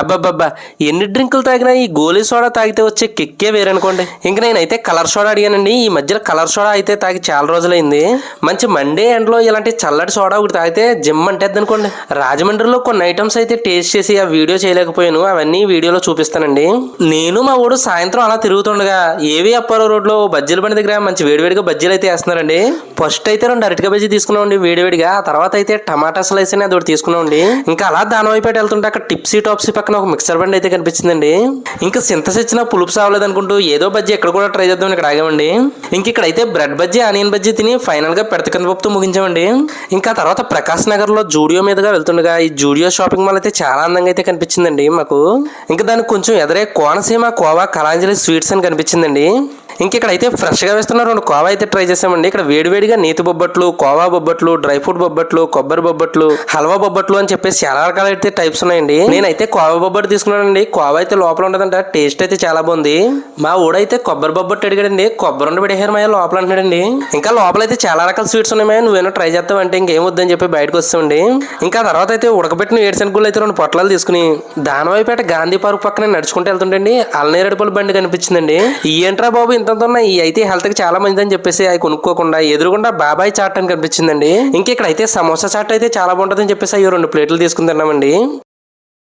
అబ్బబ్బబ్బా ఎన్ని డ్రింకులు తాగినా ఈ గోలీ సోడా తాగితే వచ్చే కిక్కే వేరనుకోండి. ఇంక నేనైతే కలర్ సోడా అడిగానండి ఈ మధ్యలో కలర్ సోడా అయితే తాగి చాలా రోజులైంది. మంచి మండే ఎండలో ఇలాంటి చల్లటి సోడా ఒకటి తాగితే జిమ్ అంటేద్ది అనుకోండి రాజమండ్రిలో కొన్ని ఐటమ్స్ అయితే టేస్ట్ చేసి ఆ వీడియో చేయలేకపోయాను అవన్నీ వీడియోలో చూపిస్తానండి. నేను మా ఊడు సాయంత్రం అలా తిరుగుతుండగా ఏవి అప్పారో రోడ్లో బజ్జీల బండి దగ్గర మంచి వేడివేడిగా బజ్జీలు అయితే వేస్తున్నారండి. ఫస్ట్ అయితే రెండు అరటిగా బజ్జీ తీసుకున్నామండి వేడివేడిగా ఆ తర్వాత అయితే టమాటా స్లైస్ అని అది ఒకటి తీసుకున్నామండి. ఇంకా అలా దానవైపేట వెళ్తుంటే అక్కడ టిప్సీ టాప్సీ పక్కన ఒక మిక్సర్ బండి అయితే కనిపించిందండి. ఇంకా సింతస్ ఇచ్చిన పులుపు సావలేదు అనుకుంటూ ఏదో బజ్జీ ఎక్కడ కూడా ట్రై చేద్దాం ఇక్కడ ఆగామండి. ఇంక ఇక్కడైతే బ్రెడ్ బజ్జీ ఆనియన్ బజ్జీ తిని ఫైనల్గా పెడత పప్పుతో ముగించామండి. ఇంకా తర్వాత ప్రకాశ్ నగర్లో జూడియో మీదుగా వెళ్తుండగా ఈ జూడియో షాపింగ్ మాల్ అయితే చాలా అందంగా అయితే కనిపించిందండి మాకు. ఇంకా దానికి కొంచెం ఎదురే కోనసీమ కోవా కళాంజలి స్వీట్స్ అని కనిపించిందండి. ఇంక ఇక్కడ అయితే ఫ్రెష్గా వేస్తున్న రెండు కోవా అయితే ట్రై చేసామండి. ఇక్కడ వేడివేడిగా నేతి బొబ్బట్లు కోవా బొబ్బట్లు డ్రై ఫ్రూట్ బొబ్బట్లు కొబ్బరి బొబ్బట్లు హల్వా బొబ్బట్లు అని చెప్పేసి చాలా రకాల అయితే టైప్స్ ఉన్నాయండి. నేనైతే కోవా బొబ్బట్లు తీసుకున్నానండి. కోవా అయితే లోపల ఉండదంట టేస్ట్ అయితే చాలా బాగుంది. మా ఊడైతే కొబ్బరి బొబ్బట్టు అడిగాడండి. కొబ్బరి ఉండి పెడేహారు మా లోపల అంటున్నాడండి. ఇంకా లోపల అయితే చాలా రకాల స్వీట్స్ ఉన్నాయి మాయ. నువ్వేనో ట్రై చేస్తావు అంటే ఇంకేం వద్దని చెప్పి బయటకు వస్తామండి. ఇంకా తర్వాత అయితే ఉడకబెట్టిన ఏడుశనగుళ్ళు అయితే రెండు పొట్లాలు తీసుకుని దానవాయిపేట గాంధీ పార్క్ పక్కన నడుచుకుంటూ వెళ్తుంటండి అల్లనేరేడుపల్లి బండి కనిపించిందండి. ఏంట్రా బాబు ఇంత ఉన్న ఈ అయితే హెల్త్కి చాలా మంచిదని చెప్పేసి అవి కొనుక్కోకుండా ఎదురుగుండా బాబాయ్ చాట్ అని కనిపించిందండి. ఇంక ఇక్కడ అయితే సమోసా చాట్ అయితే చాలా బాగుంటుందని చెప్పేసి అవి రెండు ప్లేట్లు తీసుకుని తిన్నామండి.